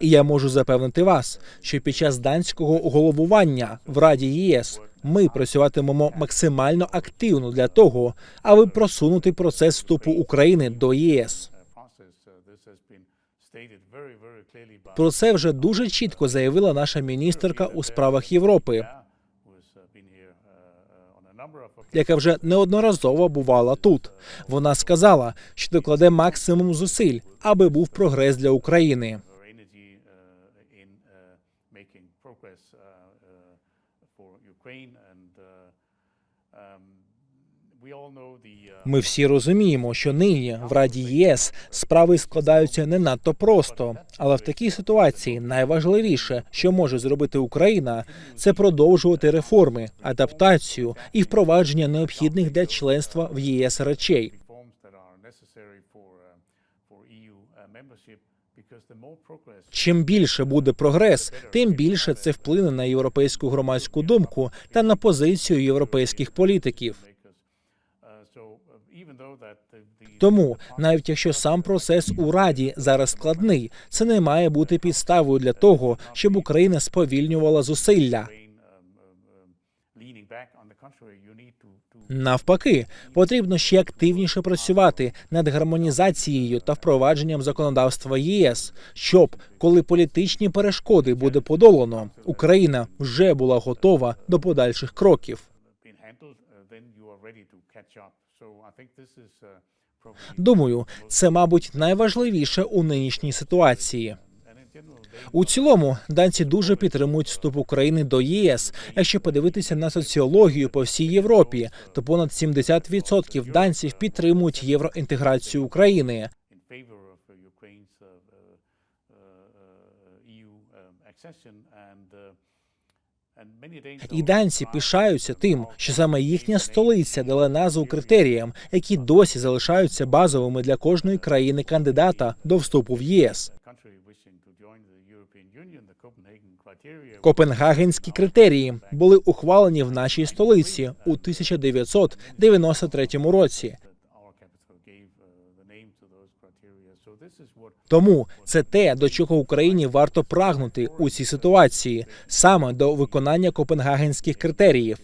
І я можу запевнити вас, що під час данського головування в Раді ЄС ми працюватимемо максимально активно для того, аби просунути процес вступу України до ЄС. Про це вже дуже чітко заявила наша міністерка у справах Європи, яка вже неодноразово бувала тут. Вона сказала, що докладе максимум зусиль, аби був прогрес для України. Ми всі розуміємо, що нині в Раді ЄС справи складаються не надто просто, але в такій ситуації найважливіше, що може зробити Україна, це продовжувати реформи, адаптацію і впровадження необхідних для членства в ЄС речей. Чим більше буде прогрес, тим більше це вплине на європейську громадську думку та на позицію європейських політиків. Тому, навіть якщо сам процес у Раді зараз складний, це не має бути підставою для того, щоб Україна сповільнювала зусилля. Навпаки, потрібно ще активніше працювати над гармонізацією та впровадженням законодавства ЄС, щоб, коли політичні перешкоди буде подолано, Україна вже була готова до подальших кроків. uh, uh, Думаю, це, мабуть, найважливіше у нинішній ситуації. У цілому данці дуже підтримують вступ України до єС. Якщо подивитися на соціологію по всій Європі, то понад 70% данців підтримують євроінтеграцію України. І данці пишаються тим, що саме їхня столиця дала назву критеріям, які досі залишаються базовими для кожної країни кандидата до вступу в ЄС. Копенгагенські критерії були ухвалені в нашій столиці у 1993 році. Тому це те, до чого Україні варто прагнути у цій ситуації, саме до виконання копенгагенських критеріїв.